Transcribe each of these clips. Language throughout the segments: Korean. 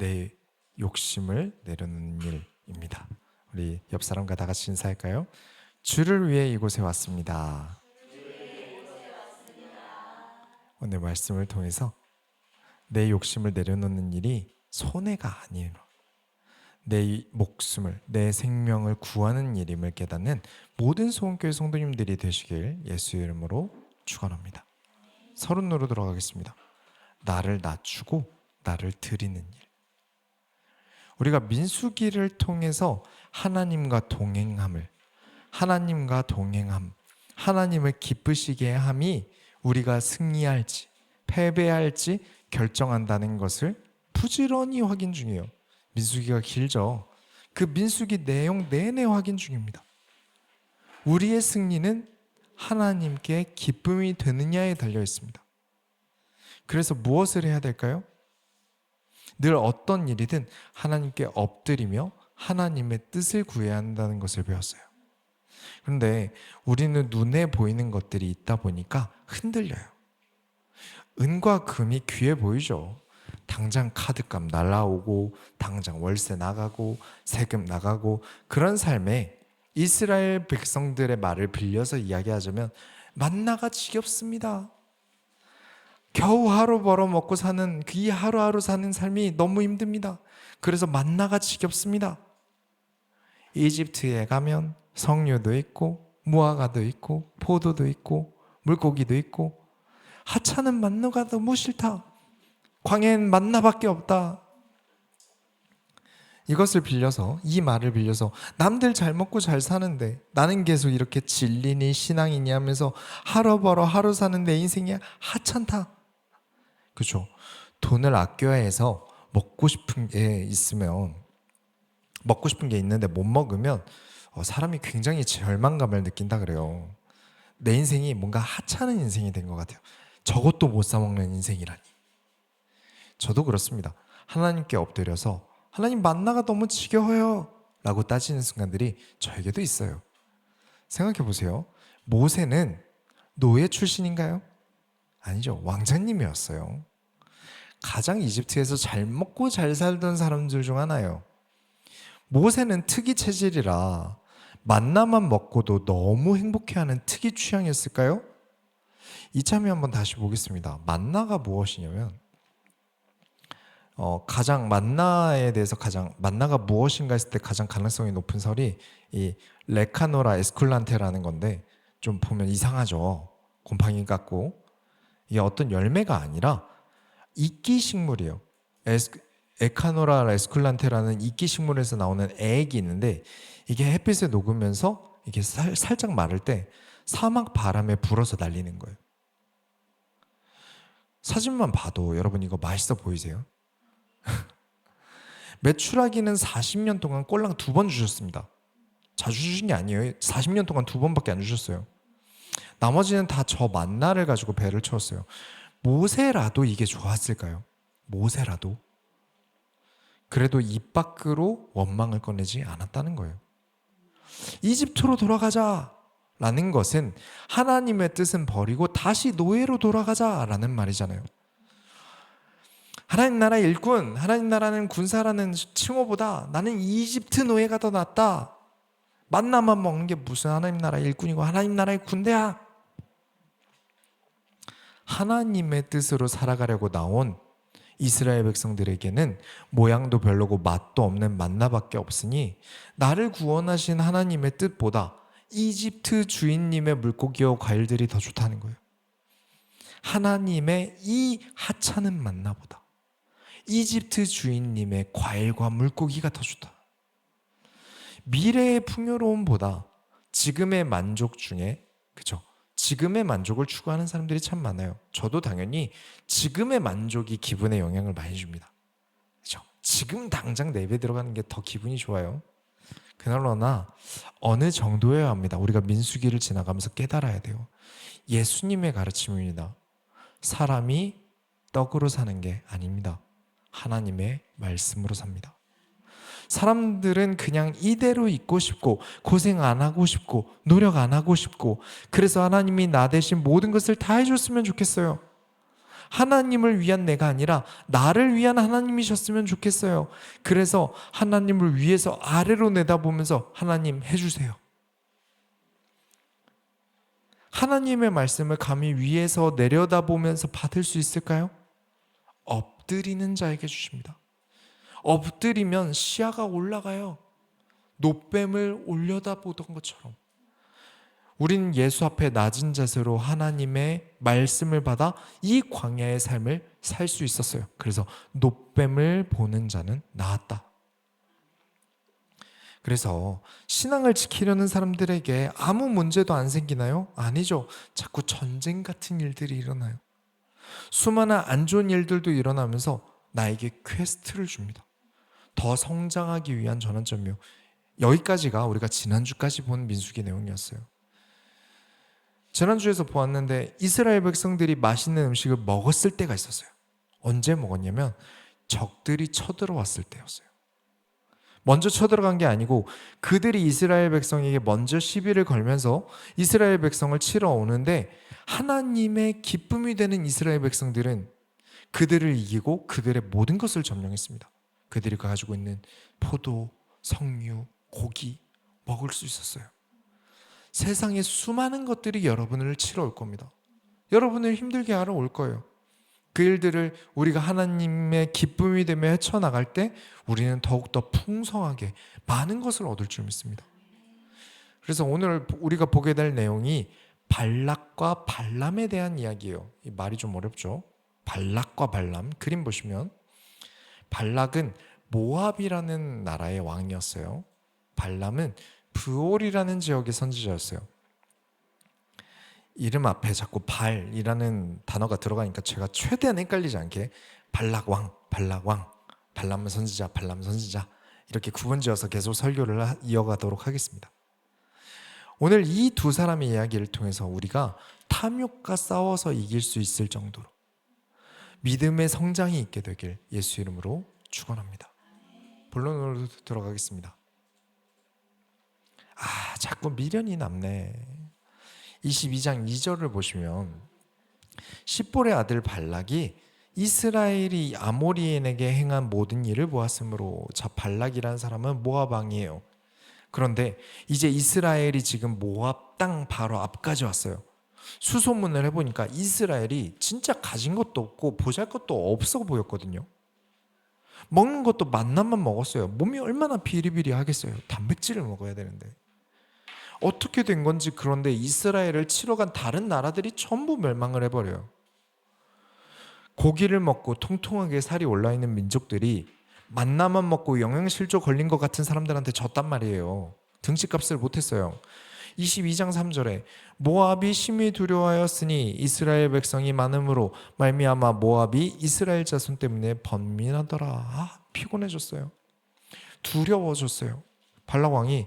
내 욕심을 내려놓는 일입니다. 우리 옆 사람과 다 같이 인사할까요? 주를 위해 이곳에 왔습니다. 오늘 말씀을 통해서 내 욕심을 내려놓는 일이 손해가 아니에요. 내 목숨을, 내 생명을 구하는 일임을 깨닫는 모든 소원교회 성도님들이 되시길 예수 이름으로 축원합니다. 서른으로 들어가겠습니다. 나를 낮추고 나를 드리는 일. 우리가 민수기를 통해서 하나님과 동행함을 하나님과 동행함, 하나님을 기쁘시게 함이 우리가 승리할지 패배할지 결정한다는 것을 부지런히 확인 중이에요. 민수기가 길죠. 그 민수기 내용 내내 확인 중입니다. 우리의 승리는 하나님께 기쁨이 되느냐에 달려 있습니다. 그래서 무엇을 해야 될까요? 늘 어떤 일이든 하나님께 엎드리며 하나님의 뜻을 구해야 한다는 것을 배웠어요. 그런데 우리는 눈에 보이는 것들이 있다 보니까 흔들려요. 은과 금이 귀해 보이죠. 당장 카드값 날라오고 당장 월세 나가고 세금 나가고 그런 삶에 이스라엘 백성들의 말을 빌려서 이야기하자면 만나가 지겹습니다. 겨우 하루 벌어 먹고 사는 그이 하루하루 사는 삶이 너무 힘듭니다. 그래서 만나가 지겹습니다. 이집트에 가면 석류도 있고 무화과도 있고 포도도 있고 물고기도 있고 하찮은 만나가 너무 싫다. 광야엔 만나밖에 없다. 이것을 빌려서 이 말을 빌려서 남들 잘 먹고 잘 사는데 나는 계속 이렇게 진리니 신앙이니 하면서 하루 벌어 하루 사는 내 인생이 하찮다. 그죠? 돈을 아껴야 해서 먹고 싶은 게 있으면 먹고 싶은 게 있는데 못 먹으면 어, 사람이 굉장히 절망감을 느낀다 그래요. 내 인생이 뭔가 하찮은 인생이 된 것 같아요. 저것도 못 사 먹는 인생이라니. 저도 그렇습니다. 하나님께 엎드려서 하나님 만나가 너무 지겨워요. 라고 따지는 순간들이 저에게도 있어요. 생각해 보세요. 모세는 노예 출신인가요? 아니죠. 왕자님이었어요. 가장 이집트에서 잘 먹고 잘 살던 사람들 중 하나예요. 모세는 특이 체질이라 만나만 먹고도 너무 행복해하는 특이 취향이었을까요? 이참에 한번 다시 보겠습니다. 만나가 무엇이냐면 어, 가장 만나에 대해서 가장 만나가 무엇인가 했을 때 가장 가능성이 높은 설이 이 레카노라 에스쿨란테라는 건데 좀 보면 이상하죠. 곰팡이 같고 이게 어떤 열매가 아니라 이끼 식물이에요. 에스, 에카노라 에스쿨란테라는 이끼 식물에서 나오는 액이 있는데 이게 햇빛에 녹으면서 이게 살, 살짝 마를 때 사막 바람에 불어서 날리는 거예요. 사진만 봐도 여러분 이거 맛있어 보이세요? 매출하기는 40년 동안 꼴랑 두 번 주셨습니다. 자주 주신 게 아니에요. 40년 동안 두 번밖에 안 주셨어요. 나머지는 다 저 만나를 가지고 배를 채웠어요. 모세라도 이게 좋았을까요? 모세라도 그래도 입 밖으로 원망을 꺼내지 않았다는 거예요. 이집트로 돌아가자 라는 것은 하나님의 뜻은 버리고 다시 노예로 돌아가자 라는 말이잖아요. 하나님 나라 일꾼, 하나님 나라는 군사라는 칭호보다 나는 이집트 노예가 더 낫다. 만나만 먹는 게 무슨 하나님 나라 일꾼이고 하나님 나라의 군대야. 하나님의 뜻으로 살아가려고 나온 이스라엘 백성들에게는 모양도 별로고 맛도 없는 만나밖에 없으니 나를 구원하신 하나님의 뜻보다 이집트 주인님의 물고기와 과일들이 더 좋다는 거예요. 하나님의 이 하찮은 만나보다 이집트 주인님의 과일과 물고기가 더 좋다. 미래의 풍요로움보다 지금의 만족 중에 그죠? 지금의 만족을 추구하는 사람들이 참 많아요. 저도 당연히 지금의 만족이 기분에 영향을 많이 줍니다. 그죠? 지금 당장 내배 들어가는 게 더 기분이 좋아요. 그러나 어느 정도여야 합니다. 우리가 민수기를 지나가면서 깨달아야 돼요. 예수님의 가르침입니다. 사람이 떡으로 사는 게 아닙니다. 하나님의 말씀으로 삽니다. 사람들은 그냥 이대로 있고 싶고 고생 안 하고 싶고 노력 안 하고 싶고 그래서 하나님이 나 대신 모든 것을 다 해줬으면 좋겠어요. 하나님을 위한 내가 아니라 나를 위한 하나님이셨으면 좋겠어요. 그래서 하나님을 위해서 아래로 내다보면서 하나님 해주세요. 하나님의 말씀을 감히 위에서 내려다보면서 받을 수 있을까요? 엎드리는 자에게 주십니다. 엎드리면 시야가 올라가요. 노뱀을 올려다보던 것처럼. 우린 예수 앞에 낮은 자세로 하나님의 말씀을 받아 이 광야의 삶을 살 수 있었어요. 그래서 노뱀을 보는 자는 나았다. 그래서 신앙을 지키려는 사람들에게 아무 문제도 안 생기나요? 아니죠. 자꾸 전쟁 같은 일들이 일어나요. 수많은 안 좋은 일들도 일어나면서 나에게 퀘스트를 줍니다. 더 성장하기 위한 전환점이요. 여기까지가 우리가 지난주까지 본 민수기 내용이었어요. 지난주에서 보았는데 이스라엘 백성들이 맛있는 음식을 먹었을 때가 있었어요. 언제 먹었냐면 적들이 쳐들어왔을 때였어요. 먼저 쳐들어간 게 아니고 그들이 이스라엘 백성에게 먼저 시비를 걸면서 이스라엘 백성을 치러 오는데 하나님의 기쁨이 되는 이스라엘 백성들은 그들을 이기고 그들의 모든 것을 점령했습니다. 그들이 가지고 있는 포도, 석류, 고기 먹을 수 있었어요. 세상에 수많은 것들이 여러분을 치러 올 겁니다. 여러분을 힘들게 하러 올 거예요. 그 일들을 우리가 하나님의 기쁨이 되며 헤쳐나갈 때 우리는 더욱더 풍성하게 많은 것을 얻을 줄 믿습니다. 그래서 오늘 우리가 보게 될 내용이 발락과 발람에 대한 이야기예요. 이 말이 좀 어렵죠. 발락과 발람 그림 보시면 발락은 모압이라는 나라의 왕이었어요. 발람은 브올이라는 지역의 선지자였어요. 이름 앞에 자꾸 발이라는 단어가 들어가니까 제가 최대한 헷갈리지 않게 발락 왕, 발락 왕, 발람 선지자, 발람 선지자 이렇게 구분지어서 계속 설교를 하- 이어가도록 하겠습니다. 오늘 이 두 사람의 이야기를 통해서 우리가 탐욕과 싸워서 이길 수 있을 정도로 믿음의 성장이 있게 되길 예수 이름으로 축원합니다. 본론으로 들어가겠습니다. 아, 자꾸 미련이 남네. 22장 2절을 보시면 십볼의 아들 발락이 이스라엘이 아모리인에게 행한 모든 일을 보았으므로 자 발락이라는 사람은 모압 왕이에요. 그런데 이제 이스라엘이 지금 모압 땅 바로 앞까지 왔어요. 수소문을 해보니까 이스라엘이 진짜 가진 것도 없고 보잘 것도 없어 보였거든요. 먹는 것도 만남만 먹었어요. 몸이 얼마나 비리비리 하겠어요. 단백질을 먹어야 되는데. 어떻게 된 건지 그런데 이스라엘을 치러 간 다른 나라들이 전부 멸망을 해버려요. 고기를 먹고 통통하게 살이 올라 있는 민족들이 만나만 먹고 영양실조 걸린 것 같은 사람들한테 졌단 말이에요. 등치값을 못했어요. 22장 3절에 모압이 심히 두려워하였으니 이스라엘 백성이 많음으로 말미암아 모압이 이스라엘 자손 때문에 번민하더라. 아, 피곤해졌어요. 두려워졌어요. 발락 왕이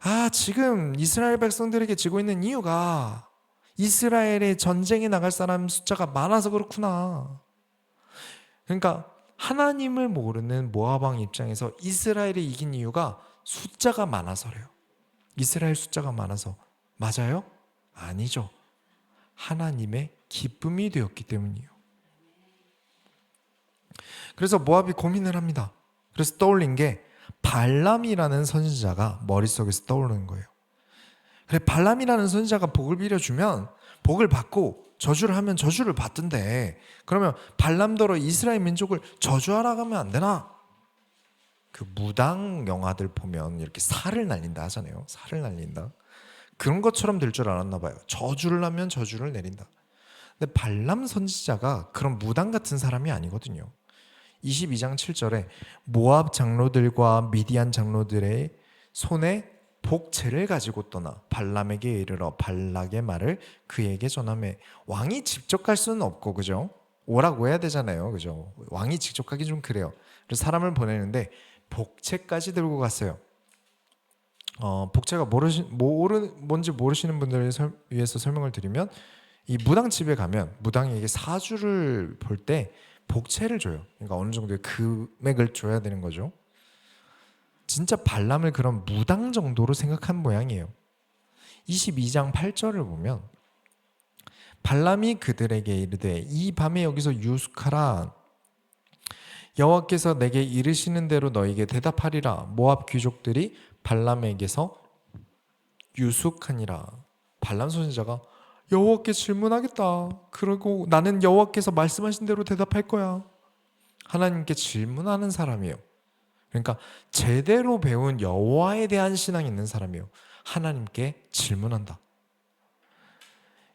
아, 지금 이스라엘 백성들에게 지고 있는 이유가 이스라엘의 전쟁에 나갈 사람 숫자가 많아서 그렇구나. 그러니까 하나님을 모르는 왕 입장에서 이스라엘이 이긴 이유가 숫자가 많아서래요. 이스라엘 숫자가 많아서 맞아요? 아니죠. 하나님의 기쁨이 되었기 때문이에요. 그래서 모압이 고민을 합니다. 그래서 떠올린 게 발람이라는 선지자가 머릿속에서 떠오르는 거예요. 그래 발람이라는 선지자가 복을 빌어주면 복을 받고 저주를 하면 저주를 받던데 그러면 발람더러 이스라엘 민족을 저주하라 하면 안 되나? 그 무당 영화들 보면 이렇게 살을 날린다 하잖아요. 살을 날린다. 그런 것처럼 될 줄 알았나 봐요. 저주를 하면 저주를 내린다. 근데 발람 선지자가 그런 무당 같은 사람이 아니거든요. 22장 7절에 모압 장로들과 미디안 장로들의 손에 복채를 가지고 떠나 발람에게 이르러 발락의 말을 그에게 전함해 왕이 직접 갈 수는 없고 그죠? 오라고 해야 되잖아요. 그죠? 왕이 직접 가기 좀 그래요. 그래서 사람을 보내는데 복채까지 들고 갔어요. 어, 복채가 모르시, 모르, 뭔지 모르시는 분들을 설, 위해서 설명을 드리면 이 무당 집에 가면 무당에게 사주를 볼 때 복채를 줘요. 그러니까 어느 정도의 금액을 줘야 되는 거죠. 진짜 발람을 그런 무당 정도로 생각한 모양이에요. 22장 8절을 보면 발람이 그들에게 이르되 이 밤에 여기서 유숙하라 여호와께서 내게 이르시는 대로 너에게 대답하리라. 모압 귀족들이 발람에게서 유숙하니라. 발람 선지자가 여호와께 질문하겠다. 그러고 나는 여호와께서 말씀하신 대로 대답할 거야. 하나님께 질문하는 사람이에요. 그러니까 제대로 배운 여호와에 대한 신앙이 있는 사람이에요. 하나님께 질문한다.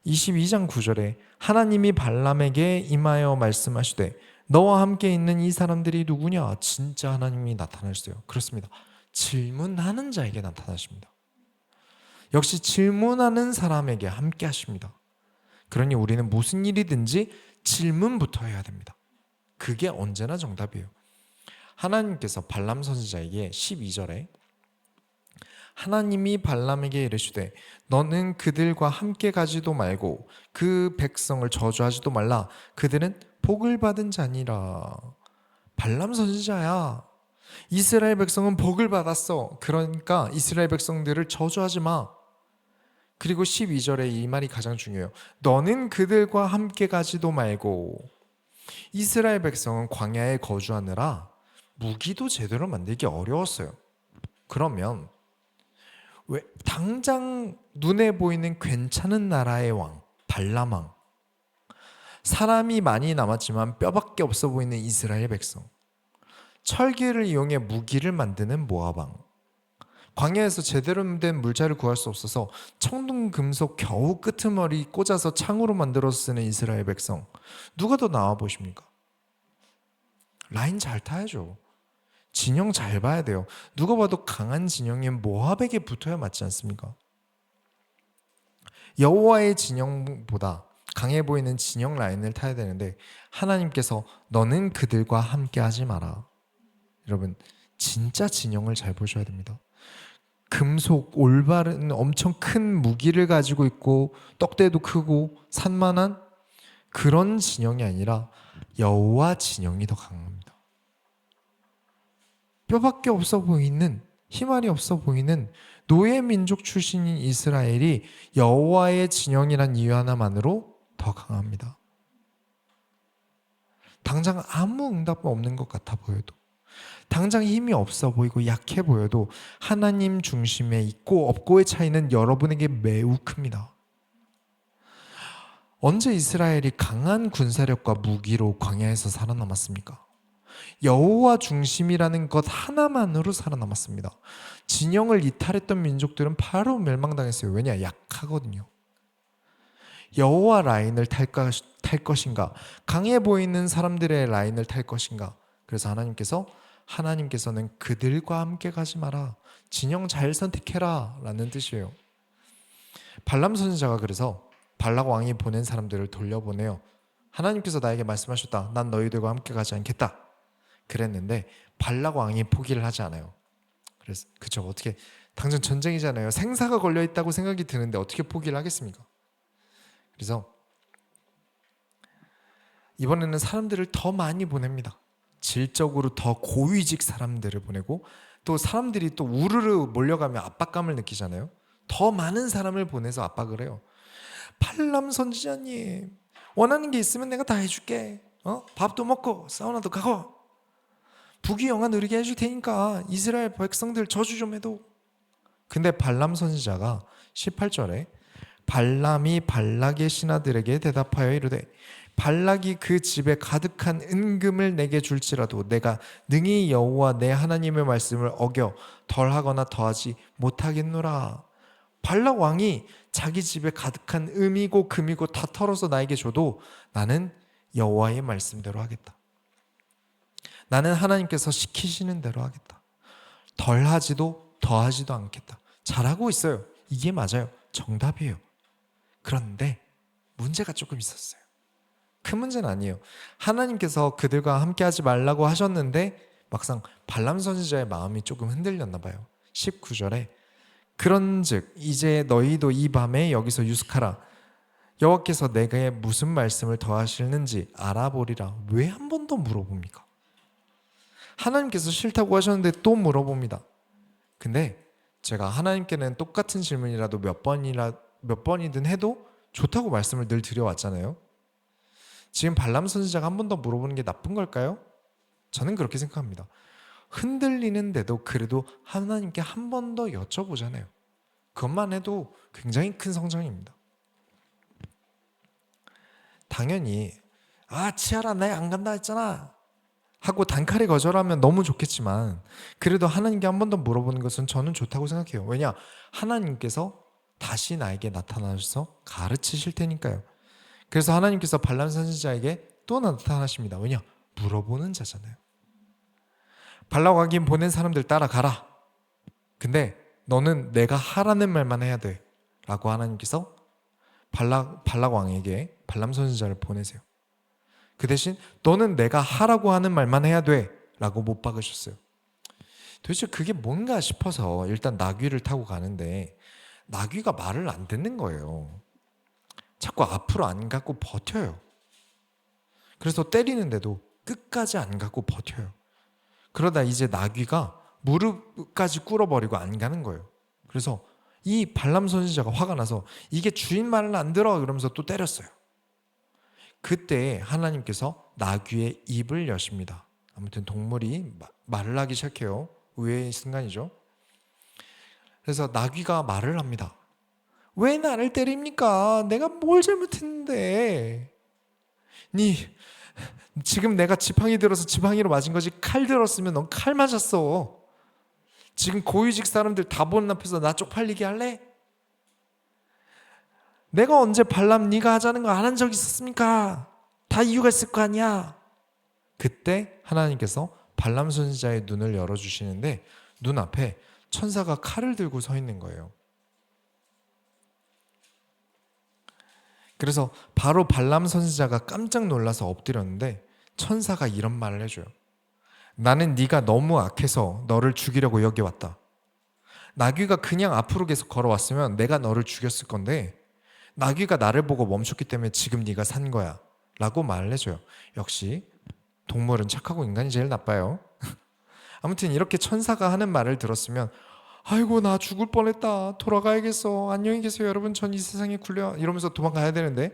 22장 9절에 하나님이 발람에게 임하여 말씀하시되 너와 함께 있는 이 사람들이 누구냐? 진짜 하나님이 나타나셨어요. 그렇습니다. 질문하는 자에게 나타나십니다. 역시 질문하는 사람에게 함께 하십니다. 그러니 우리는 무슨 일이든지 질문부터 해야 됩니다. 그게 언제나 정답이에요. 하나님께서 발람 선지자에게 12절에 하나님이 발람에게 이르시되 너는 그들과 함께 가지도 말고 그 백성을 저주하지도 말라 그들은 복을 받은 자니라. 발람 선지자야. 이스라엘 백성은 복을 받았어. 그러니까 이스라엘 백성들을 저주하지 마. 그리고 12절에 이 말이 가장 중요해요. 너는 그들과 함께 가지도 말고 이스라엘 백성은 광야에 거주하느라 무기도 제대로 만들기 어려웠어요. 그러면 왜 당장 눈에 보이는 괜찮은 나라의 왕 발람왕 사람이 많이 남았지만 뼈밖에 없어 보이는 이스라엘 백성 철기를 이용해 무기를 만드는 모아방 광야에서 제대로 된 물자를 구할 수 없어서 청동 금속 겨우 끄트머리 꽂아서 창으로 만들어서 쓰는 이스라엘 백성 누가 더 나와 보십니까? 라인 잘 타야죠. 진영 잘 봐야 돼요. 누가 봐도 강한 진영이 모압에게 붙어야 맞지 않습니까? 여호와의 진영보다 강해 보이는 진영 라인을 타야 되는데 하나님께서 너는 그들과 함께 하지 마라. 여러분 진짜 진영을 잘 보셔야 됩니다. 금속 올바른 엄청 큰 무기를 가지고 있고 떡대도 크고 산만한 그런 진영이 아니라 여호와 진영이 더 강합니다. 뼈밖에 없어 보이는 희말이 없어 보이는 노예 민족 출신인 이스라엘이 여호와의 진영이란 이유 하나만으로 더 강합니다. 당장 아무 응답 없는 것 같아 보여도 당장 힘이 없어 보이고 약해 보여도 하나님 중심에 있고 없고의 차이는 여러분에게 매우 큽니다. 언제 이스라엘이 강한 군사력과 무기로 광야에서 살아남았습니까? 여호와 중심이라는 것 하나만으로 살아남았습니다. 진영을 이탈했던 민족들은 바로 멸망당했어요. 왜냐? 약하거든요. 여호와 라인을 탈, 탈 것인가? 강해 보이는 사람들의 라인을 탈 것인가? 그래서 하나님께서 하나님께서는 그들과 함께 가지 마라. 진영 잘 선택해라. 라는 뜻이에요. 발람 선지자가 그래서 발락 왕이 보낸 사람들을 돌려보내요. 하나님께서 나에게 말씀하셨다. 난 너희들과 함께 가지 않겠다. 그랬는데 발락 왕이 포기를 하지 않아요. 그래서 그쵸 어떻게 당장 전쟁이잖아요. 생사가 걸려 있다고 생각이 드는데 어떻게 포기를 하겠습니까? 그래서 이번에는 사람들을 더 많이 보냅니다. 질적으로 더 고위직 사람들을 보내고 또 사람들이 또 우르르 몰려가면 압박감을 느끼잖아요. 더 많은 사람을 보내서 압박을 해요. 팔람 선지자님 원하는 게 있으면 내가 다 해줄게. 어? 밥도 먹고 사우나도 가고 부귀 영화 누리게 해줄 테니까 이스라엘 백성들 저주 좀 해도. 근데 발람 선지자가 18절에 발람이 발락의 신하들에게 대답하여 이르되 발락이 그 집에 가득한 은금을 내게 줄지라도 내가 능히 여호와 내 하나님의 말씀을 어겨 덜하거나 더하지 못하겠노라. 발락 왕이 자기 집에 가득한 음이고 금이고 다 털어서 나에게 줘도 나는 여호와의 말씀대로 하겠다. 나는 하나님께서 시키시는 대로 하겠다. 덜하지도 더하지도 않겠다. 잘하고 있어요. 이게 맞아요. 정답이에요. 그런데 문제가 조금 있었어요. 큰 문제는 아니에요. 하나님께서 그들과 함께 하지 말라고 하셨는데 막상 발람 선지자의 마음이 조금 흔들렸나 봐요. 19절에 그런즉 이제 너희도 이 밤에 여기서 유숙하라. 여호와께서 내게 무슨 말씀을 더하시는지 알아보리라. 왜 한 번 더 물어봅니까? 하나님께서 싫다고 하셨는데 또 물어봅니다. 근데 제가 하나님께는 똑같은 질문이라도 몇 번이라 몇 번이든 해도 좋다고 말씀을 늘 드려왔잖아요. 지금 발람 선지자가 한 번 더 물어보는 게 나쁜 걸까요? 저는 그렇게 생각합니다. 흔들리는데도 그래도 하나님께 한 번 더 여쭤보잖아요. 그것만 해도 굉장히 큰 성장입니다. 당연히 아 치아라 나 안 간다 했잖아 하고 단칼에 거절하면 너무 좋겠지만 그래도 하나님께 한 번 더 물어보는 것은 저는 좋다고 생각해요. 왜냐 하나님께서 다시 나에게 나타나셔서 가르치실 테니까요. 그래서 하나님께서 발람 선지자에게 또 나타나십니다. 왜냐 물어보는 자잖아요. 발라고 하긴 보낸 사람들 따라가라. 근데 너는 내가 하라는 말만 해야 돼. 라고 하나님께서 발락, 발락 왕에게 발람 선지자를 보내세요. 그 대신 너는 내가 하라고 하는 말만 해야 돼. 라고 못 박으셨어요. 도대체 그게 뭔가 싶어서 일단 나귀를 타고 가는데 나귀가 말을 안 듣는 거예요. 자꾸 앞으로 안 갖고 버텨요. 그래서 때리는데도 끝까지 안 갖고 버텨요. 그러다 이제 나귀가 무릎까지 꿇어버리고 안 가는 거예요. 그래서 이 발람 선지자가 화가 나서 이게 주인 말을 안 들어 그러면서 또 때렸어요. 그때 하나님께서 나귀의 입을 여십니다. 아무튼 동물이 마- 말을 하기 시작해요. 의외의 순간이죠. 그래서 나귀가 말을 합니다. 왜 나를 때립니까? 내가 뭘 잘못했는데? 니 지금 내가 지팡이 들어서 지팡이로 맞은 거지 칼 들었으면 넌 칼 맞았어. 지금 고위직 사람들 다 보는 앞에서 나 쪽팔리게 할래? 내가 언제 발람 네가 하자는 거 안 한 적 있었습니까? 다 이유가 있을 거 아니야. 그때 하나님께서 발람 선지자의 눈을 열어 주시는데 눈 앞에 천사가 칼을 들고 서 있는 거예요. 그래서 바로 발람 선지자가 깜짝 놀라서 엎드렸는데 천사가 이런 말을 해줘요. 나는 네가 너무 악해서 너를 죽이려고 여기 왔다. 나귀가 그냥 앞으로 계속 걸어왔으면 내가 너를 죽였을 건데 나귀가 나를 보고 멈췄기 때문에 지금 네가 산 거야. 라고 말을 해줘요. 역시 동물은 착하고 인간이 제일 나빠요. 아무튼 이렇게 천사가 하는 말을 들었으면 아이고 나 죽을 뻔했다. 돌아가야겠어. 안녕히 계세요 여러분. 전 이 세상에 굴려 이러면서 도망가야 되는데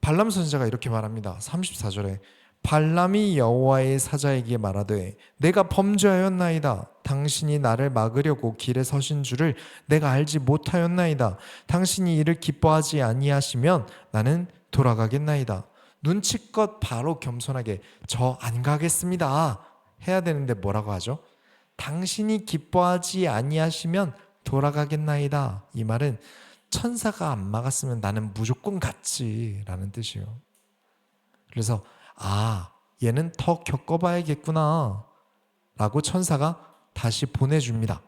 발람 선지자가 이렇게 말합니다. 34절에 발람이 여호와의 사자에게 말하되 내가 범죄하였나이다. 당신이 나를 막으려고 길에 서신 줄을 내가 알지 못하였나이다. 당신이 이를 기뻐하지 아니하시면 나는 돌아가겠나이다. 눈치껏 바로 겸손하게 저 안 가겠습니다. 해야 되는데 뭐라고 하죠? 당신이 기뻐하지 아니하시면 돌아가겠나이다. 이 말은 천사가 안 막았으면 나는 무조건 갔지라는 뜻이에요. 그래서 아 얘는 더 겪어봐야겠구나 라고 천사가 다시 보내줍니다.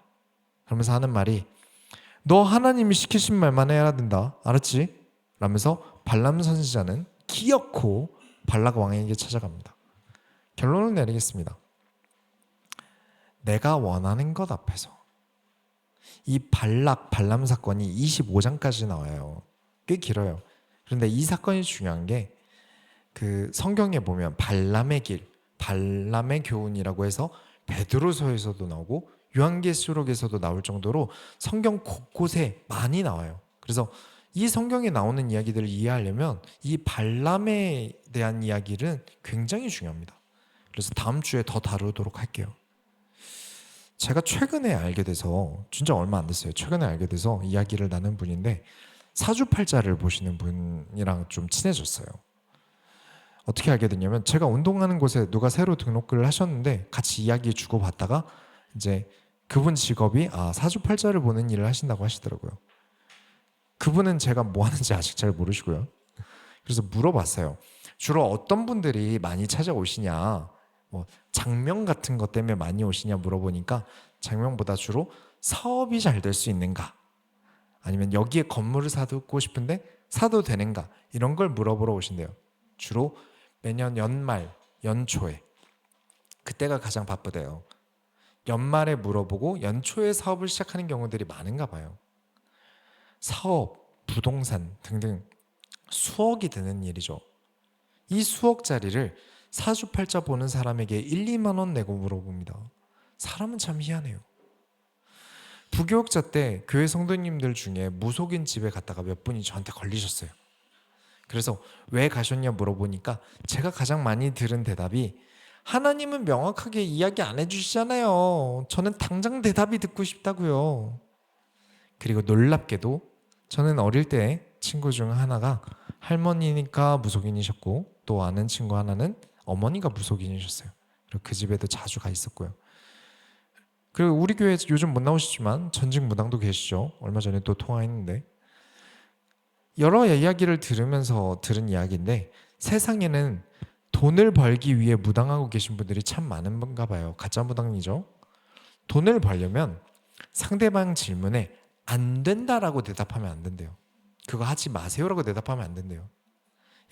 그러면서 하는 말이 너 하나님이 시키신 말만 해야 된다. 알았지? 라면서 발람 선지자는 기어코 발락 왕에게 찾아갑니다. 결론을 내리겠습니다. 내가 원하는 것 앞에서 이 발락 발람 사건이 25장까지 나와요. 꽤 길어요. 그런데 이 사건이 중요한 게 그 성경에 보면 발람의 길, 발람의 교훈이라고 해서 베드로서에서도 나오고 요한계시록에서도 나올 정도로 성경 곳곳에 많이 나와요. 그래서 이 성경에 나오는 이야기들을 이해하려면 이 발람에 대한 이야기는 굉장히 중요합니다. 그래서 다음 주에 더 다루도록 할게요. 제가 최근에 알게 돼서 진짜 얼마 안 됐어요. 최근에 알게 돼서 이야기를 나눈 분인데 사주팔자를 보시는 분이랑 좀 친해졌어요. 어떻게 알게 됐냐면 제가 운동하는 곳에 누가 새로 등록을 하셨는데 같이 이야기 주고 받다가 이제 그분 직업이 아 사주팔자를 보는 일을 하신다고 하시더라고요. 그분은 제가 뭐 하는지 아직 잘 모르시고요. 그래서 물어봤어요. 주로 어떤 분들이 많이 찾아오시냐, 뭐 장명 같은 것 때문에 많이 오시냐 물어보니까 장명보다 주로 사업이 잘 될 수 있는가, 아니면 여기에 건물을 사두고 싶은데 사도 되는가 이런 걸 물어보러 오신대요. 주로 매년 연말, 연초에 그때가 가장 바쁘대요. 연말에 물어보고 연초에 사업을 시작하는 경우들이 많은가 봐요. 사업, 부동산 등등 수억이 드는 일이죠. 이 수억짜리를 사주팔자 보는 사람에게 1, 2만 원 내고 물어봅니다. 사람은 참 희한해요. 부교육자 때 교회 성도님들 중에 무속인 집에 갔다가 몇 분이 저한테 걸리셨어요. 그래서 왜 가셨냐 물어보니까 제가 가장 많이 들은 대답이 하나님은 명확하게 이야기 안 해주시잖아요. 저는 당장 대답이 듣고 싶다고요. 그리고 놀랍게도 저는 어릴 때 친구 중 하나가 할머니니까 무속인이셨고 또 아는 친구 하나는 어머니가 무속인이셨어요. 그 집에도 자주 가 있었고요. 그리고 우리 교회 요즘 못 나오시지만 전직 무당도 계시죠. 얼마 전에 또 통화했는데 여러 이야기를 들으면서 들은 이야기인데 세상에는 돈을 벌기 위해 무당하고 계신 분들이 참 많은가 봐요. 가짜 무당이죠. 돈을 벌려면 상대방 질문에 안 된다라고 대답하면 안 된대요. 그거 하지 마세요라고 대답하면 안 된대요.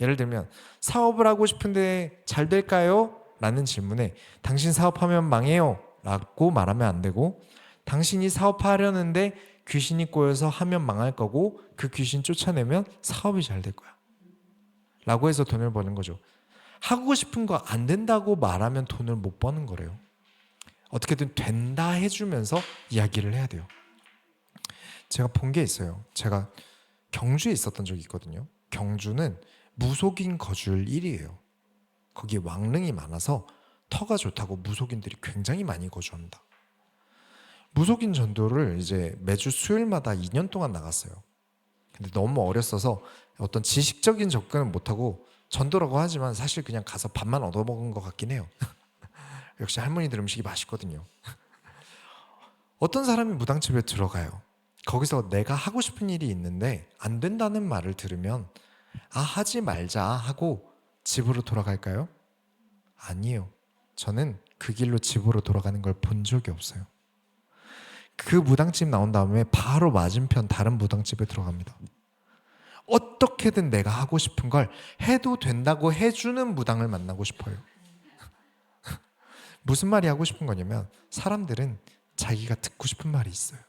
예를 들면 사업을 하고 싶은데 잘 될까요? 라는 질문에 당신 사업하면 망해요. 라고 말하면 안 되고 당신이 사업하려는데 귀신이 꼬여서 하면 망할 거고 그 귀신 쫓아내면 사업이 잘 될 거야. 라고 해서 돈을 버는 거죠. 하고 싶은 거 안 된다고 말하면 돈을 못 버는 거래요. 어떻게든 된다 해주면서 이야기를 해야 돼요. 제가 본 게 있어요. 제가 경주에 있었던 적이 있거든요. 경주는 무속인 거주율 1위예요. 거기 왕릉이 많아서 터가 좋다고 무속인들이 굉장히 많이 거주합니다. 무속인 전도를 이제 매주 수요일마다 2년 동안 나갔어요. 근데 너무 어렸어서 어떤 지식적인 접근은 못하고 전도라고 하지만 사실 그냥 가서 밥만 얻어먹은 것 같긴 해요. 역시 할머니들 음식이 맛있거든요. 어떤 사람이 무당집에 들어가요. 거기서 내가 하고 싶은 일이 있는데 안 된다는 말을 들으면 아 하지 말자 하고 집으로 돌아갈까요? 아니에요. 저는 그 길로 집으로 돌아가는 걸 본 적이 없어요. 그 무당집 나온 다음에 바로 맞은편 다른 무당집에 들어갑니다. 어떻게든 내가 하고 싶은 걸 해도 된다고 해주는 무당을 만나고 싶어요. 무슨 말이 하고 싶은 거냐면 사람들은 자기가 듣고 싶은 말이 있어요.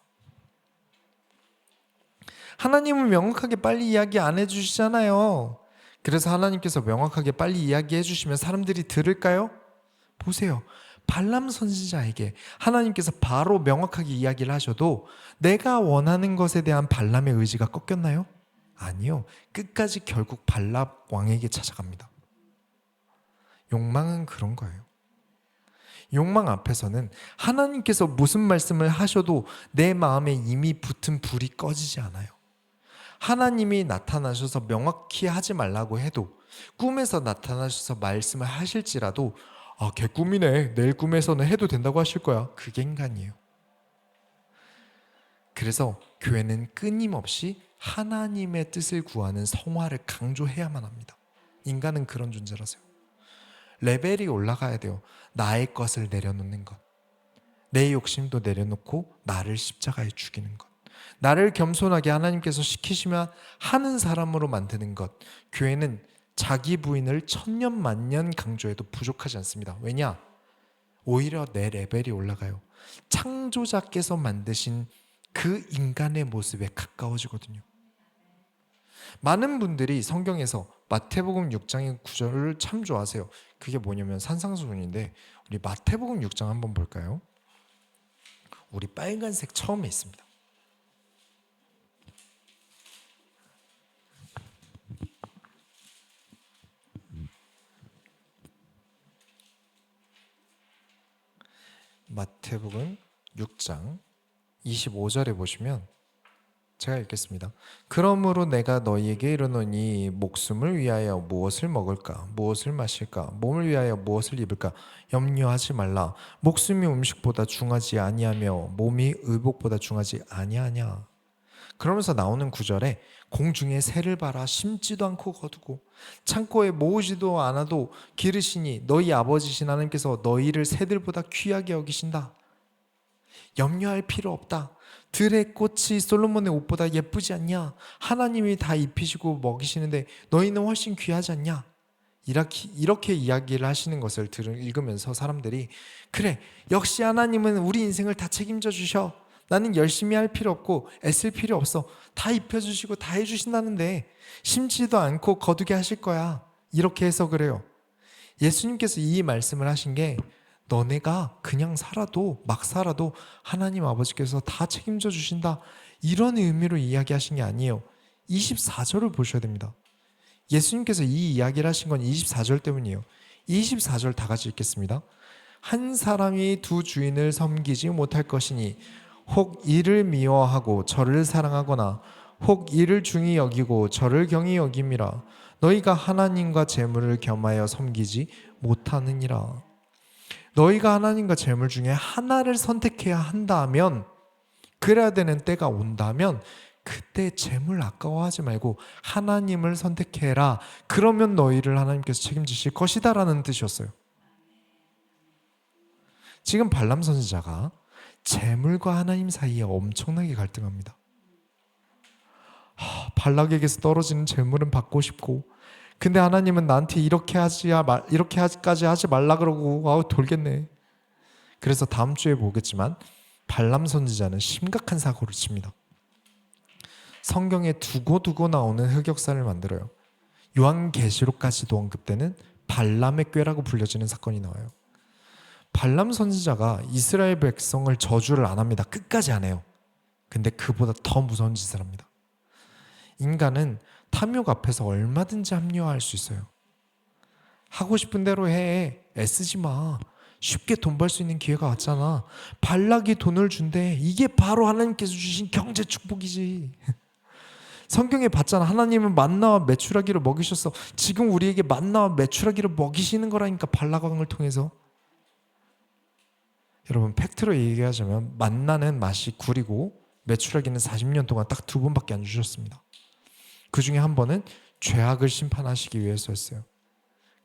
하나님은 명확하게 빨리 이야기 안 해주시잖아요. 그래서 하나님께서 명확하게 빨리 이야기해 주시면 사람들이 들을까요? 보세요. 발람 선지자에게 하나님께서 바로 명확하게 이야기를 하셔도 내가 원하는 것에 대한 발람의 의지가 꺾였나요? 아니요. 끝까지 결국 발람 왕에게 찾아갑니다. 욕망은 그런 거예요. 욕망 앞에서는 하나님께서 무슨 말씀을 하셔도 내 마음에 이미 붙은 불이 꺼지지 않아요. 하나님이 나타나셔서 명확히 하지 말라고 해도 꿈에서 나타나셔서 말씀을 하실지라도 아, 걔 꿈이네. 내일 꿈에서는 해도 된다고 하실 거야. 그게 인간이에요. 그래서 교회는 끊임없이 하나님의 뜻을 구하는 성화를 강조해야만 합니다. 인간은 그런 존재라서요. 레벨이 올라가야 돼요. 나의 것을 내려놓는 것. 내 욕심도 내려놓고 나를 십자가에 죽이는 것. 나를 겸손하게 하나님께서 시키시면 하는 사람으로 만드는 것. 교회는 자기 부인을 천년 만년 강조해도 부족하지 않습니다. 왜냐? 오히려 내 레벨이 올라가요. 창조자께서 만드신 그 인간의 모습에 가까워지거든요. 많은 분들이 성경에서 마태복음 6장의 구절을 참 좋아하세요. 그게 뭐냐면 산상수훈인데 우리 마태복음 6장 한번 볼까요? 우리 빨간색 처음에 있습니다. 마태복음 6장 25절에 보시면 제가 읽겠습니다. 그러므로 내가 너희에게 이르노니 목숨을 위하여 무엇을 먹을까? 무엇을 마실까? 몸을 위하여 무엇을 입을까? 염려하지 말라. 목숨이 음식보다 중하지 아니하며 몸이 의복보다 중하지 아니하냐 그러면서 나오는 구절에 공중에 새를 봐라 심지도 않고 거두고 창고에 모으지도 않아도 기르시니 너희 아버지신 하나님께서 너희를 새들보다 귀하게 여기신다 염려할 필요 없다 들의 꽃이 솔로몬의 옷보다 예쁘지 않냐? 하나님이 다 입히시고 먹이시는데 너희는 훨씬 귀하지 않냐? 이렇게, 이렇게 이야기를 하시는 것을 들, 읽으면서 사람들이 그래 역시 하나님은 우리 인생을 다 책임져 주셔 나는 열심히 할 필요 없고 애쓸 필요 없어 다 입혀주시고 다 해주신다는데 심지도 않고 거두게 하실 거야 이렇게 해서 그래요 예수님께서 이 말씀을 하신 게 너네가 그냥 살아도 막 살아도 하나님 아버지께서 다 책임져 주신다. 이런 의미로 이야기하신 게 아니에요. 24절을 보셔야 됩니다. 예수님께서 이 이야기를 하신 건 24절 때문이에요. 24절 다 같이 읽겠습니다. 한 사람이 두 주인을 섬기지 못할 것이니 혹 이를 미워하고 저를 사랑하거나 혹 이를 중히 여기고 저를 경히 여김이라 너희가 하나님과 재물을 겸하여 섬기지 못하느니라. 너희가 하나님과 재물 중에 하나를 선택해야 한다면 그래야 되는 때가 온다면 그때 재물 아까워하지 말고 하나님을 선택해라. 그러면 너희를 하나님께서 책임지실 것이다라는 뜻이었어요. 지금 발람 선지자가 재물과 하나님 사이에 엄청나게 갈등합니다. 하, 발락에게서 떨어지는 재물은 받고 싶고, 근데 하나님은 나한테 이렇게 하지 말 이렇게까지 하지 말라 그러고 아우 돌겠네. 그래서 다음 주에 보겠지만 발람 선지자는 심각한 사고를 칩니다. 성경에 두고두고 나오는 흑역사를 만들어요. 요한계시록까지도 언급되는 발람의 꾀라고 불려지는 사건이 나와요. 발람 선지자가 이스라엘 백성을 저주를 안 합니다. 끝까지 안 해요. 근데 그보다 더 무서운 짓을 합니다. 인간은 탐욕 앞에서 얼마든지 합리화할 수 있어요. 하고 싶은 대로 해. 애쓰지 마. 쉽게 돈 벌 수 있는 기회가 왔잖아. 발락이 돈을 준대. 이게 바로 하나님께서 주신 경제 축복이지. 성경에 봤잖아. 하나님은 만나와 메추라기를 먹이셨어. 지금 우리에게 만나와 메추라기를 먹이시는 거라니까 발락왕을 통해서. 여러분 팩트로 얘기하자면 만나는 맛이 구리고 메추라기는 40년 동안 딱 두 번밖에 안 주셨습니다. 그 중에 한 번은 죄악을 심판하시기 위해서였어요.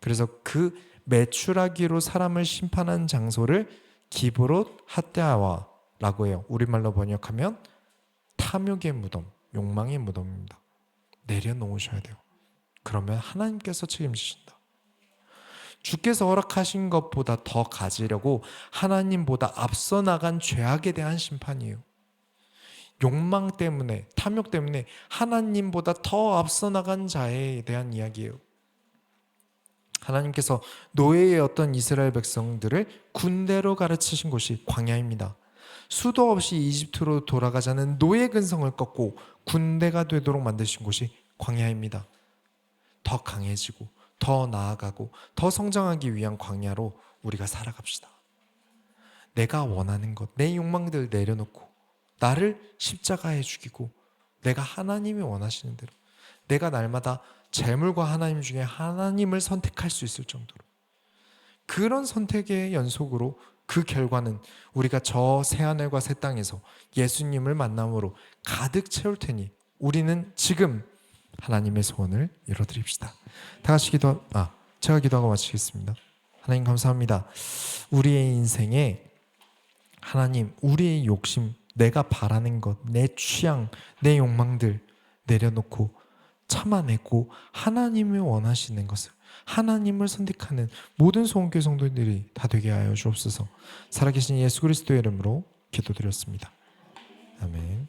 그래서 그 메추라기로 사람을 심판한 장소를 기브롯 핫데아와라고 해요. 우리말로 번역하면 탐욕의 무덤, 욕망의 무덤입니다. 내려놓으셔야 돼요. 그러면 하나님께서 책임지신다. 주께서 허락하신 것보다 더 가지려고 하나님보다 앞서 나간 죄악에 대한 심판이에요. 욕망 때문에, 탐욕 때문에 하나님보다 더 앞서 나간 자에 대한 이야기예요. 하나님께서 노예였던 이스라엘 백성들을 군대로 가르치신 곳이 광야입니다. 수도 없이 이집트로 돌아가자는 노예 근성을 꺾고 군대가 되도록 만드신 곳이 광야입니다. 더 강해지고 더 나아가고 더 성장하기 위한 광야로 우리가 살아갑시다. 내가 원하는 것, 내 욕망들 내려놓고 나를 십자가에 죽이고 내가 하나님이 원하시는 대로 내가 날마다 재물과 하나님 중에 하나님을 선택할 수 있을 정도로 그런 선택의 연속으로 그 결과는 우리가 저 새하늘과 새 땅에서 예수님을 만남으로 가득 채울 테니 우리는 지금 하나님의 소원을 이뤄드립시다. 다 같이 기도, 아, 제가 기도하고 마치겠습니다. 하나님 감사합니다. 우리의 인생에 하나님, 우리의 욕심, 내가 바라는 것, 내 취향, 내 욕망들 내려놓고 참아내고 하나님이 원하시는 것을 하나님을 선택하는 모든 소원교 성도들이 다 되게 하여 주옵소서. 살아계신 예수 그리스도의 이름으로 기도드렸습니다. 아멘.